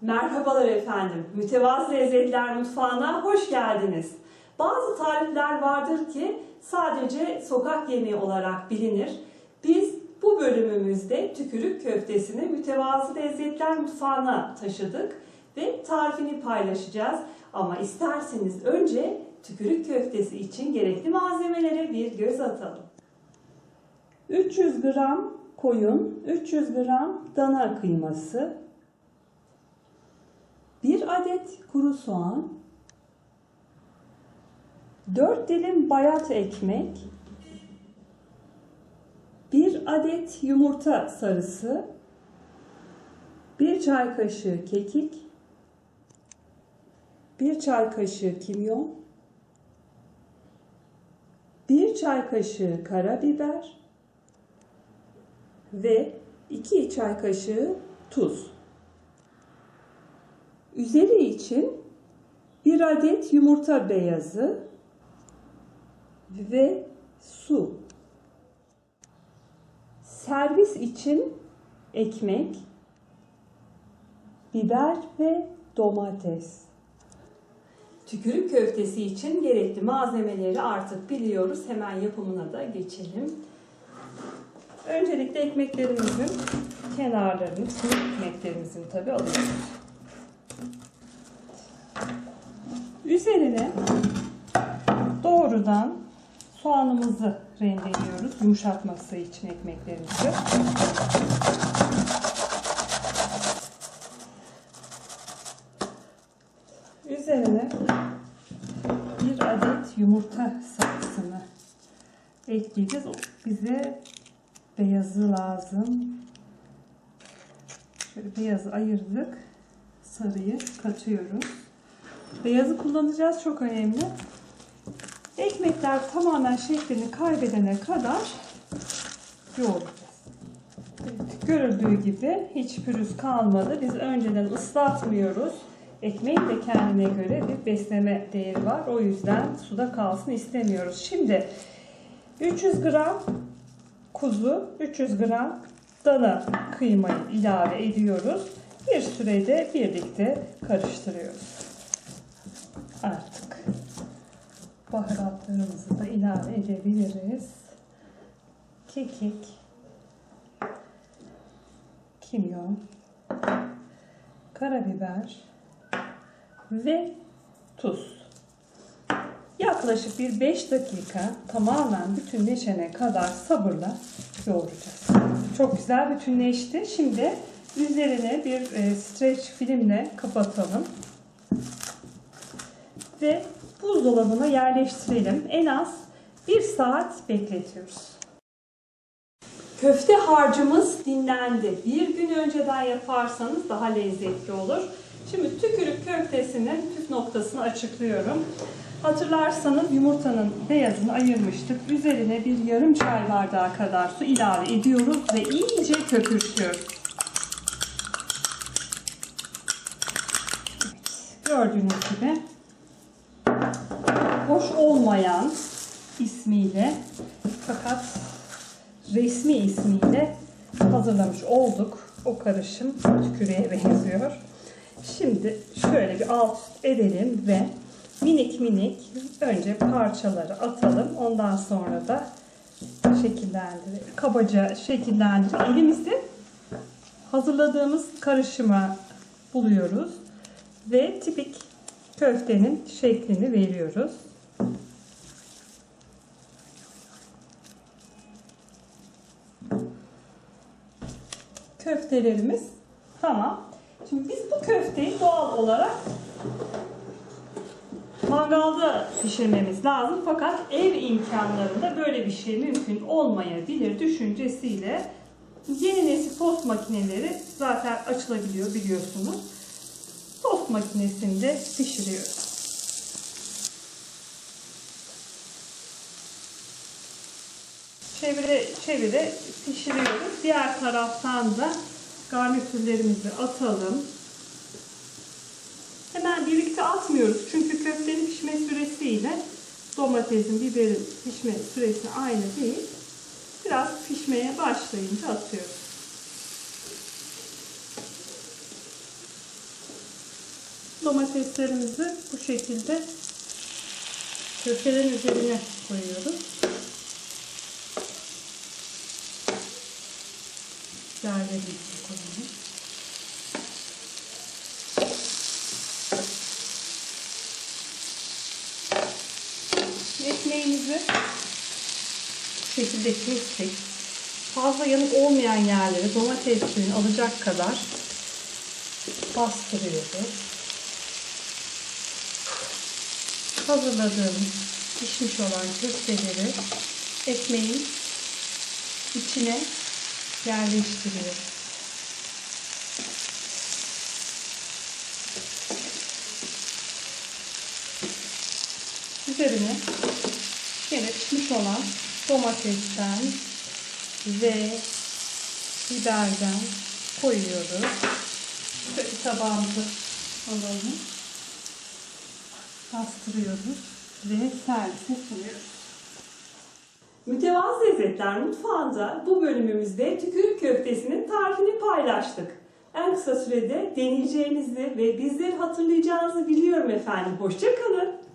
Merhabalar efendim. Mütevazı Lezzetler Mutfağı'na hoş geldiniz. Bazı tarifler vardır ki sadece sokak yemeği olarak bilinir. Biz bu bölümümüzde tükürük köftesini Mütevazı Lezzetler Mutfağı'na taşıdık ve tarifini paylaşacağız. Ama isterseniz önce tükürük köftesi için gerekli malzemelere bir göz atalım. 300 gram koyun, 300 gram dana kıyması, 1 adet kuru soğan, 4 dilim bayat ekmek, 1 adet yumurta sarısı, 1 çay kaşığı kekik, 1 çay kaşığı kimyon, 1 çay kaşığı karabiber ve 2 çay kaşığı tuz. Üzeri için bir adet yumurta beyazı ve su. Servis için ekmek, biber ve domates. Tükürük köftesi için gerekli malzemeleri artık biliyoruz. Hemen yapımına da geçelim. Öncelikle ekmeklerimizin kenarlarını, ekmeklerimizin tabi alıyoruz. Üzerine doğrudan soğanımızı rendeliyoruz yumuşatması için ekmeklerimizi. Üzerine bir adet yumurta sarısını ekleyeceğiz. Bize beyazı lazım. Şöyle beyazı ayırdık. Sarıyı katıyoruz. Beyazı kullanacağız çok önemli. Ekmekler tamamen şeklini kaybedene kadar yoğuracağız. Evet, görüldüğü gibi hiç pürüz kalmadı. Biz önceden ıslatmıyoruz. Ekmeğin de kendine göre bir besleme değeri var. O yüzden suda kalsın istemiyoruz. Şimdi 300 gram kuzu, 300 gram dana kıymayı ilave ediyoruz. Bir sürede birlikte karıştırıyoruz artık baharatlarımızı da ilave edebiliriz. Kekik, kimyon, karabiber ve tuz. Yaklaşık bir 5 dakika tamamen bütünleşene kadar sabırla yoğuracağız. Çok güzel bütünleşti. Şimdi üzerine bir e, streç filmle kapatalım ve buzdolabına yerleştirelim. En az 1 saat bekletiyoruz. Köfte harcımız dinlendi. Bir gün önceden yaparsanız daha lezzetli olur. Şimdi tükürük köftesinin püf noktasını açıklıyorum. Hatırlarsanız yumurtanın beyazını ayırmıştık. Üzerine bir yarım çay bardağı kadar su ilave ediyoruz ve iyice köpürtüyoruz. Gördüğünüz gibi hoş olmayan ismiyle fakat resmi ismiyle hazırlamış olduk. O karışım tükürüğe benziyor. Şimdi şöyle bir alt edelim ve minik minik önce parçaları atalım. Ondan sonra da şekillendirelim. Kabaca şekillendirelim. Elimizde hazırladığımız karışıma buluyoruz ve tipik köftenin şeklini veriyoruz. Köftelerimiz tamam. Şimdi biz bu köfteyi doğal olarak mangalda pişirmemiz lazım. Fakat ev imkanlarında böyle bir şey mümkün olmayabilir düşüncesiyle yeni nesil tost makineleri zaten açılabiliyor biliyorsunuz tost makinesinde pişiriyoruz. Çevire çevire pişiriyoruz. Diğer taraftan da garnitürlerimizi atalım. Hemen birlikte atmıyoruz. Çünkü köftenin pişme süresiyle domatesin, biberin pişme süresi aynı değil. Biraz pişmeye başlayınca atıyoruz. Domateslerimizi bu şekilde köftelerin üzerine koyuyoruz. Biberlerimizi koyalım. Ekmeğimizi bu şekilde kestik. Fazla yanık olmayan yerleri domates suyunu alacak kadar bastırıyoruz. Hazırladığımız pişmiş olan köfteleri ekmeğin içine yerleştiriyoruz. Üzerine yine pişmiş olan domatesten ve biberden koyuyoruz. Şöyle tabağımızı alalım. Bastırıyoruz ve servise sunuyoruz. Mütevazı Lezzetler Mutfağı'nda bu bölümümüzde tükürük köftesinin tarifini paylaştık. En kısa sürede deneyeceğinizi ve bizleri hatırlayacağınızı biliyorum efendim. Hoşçakalın.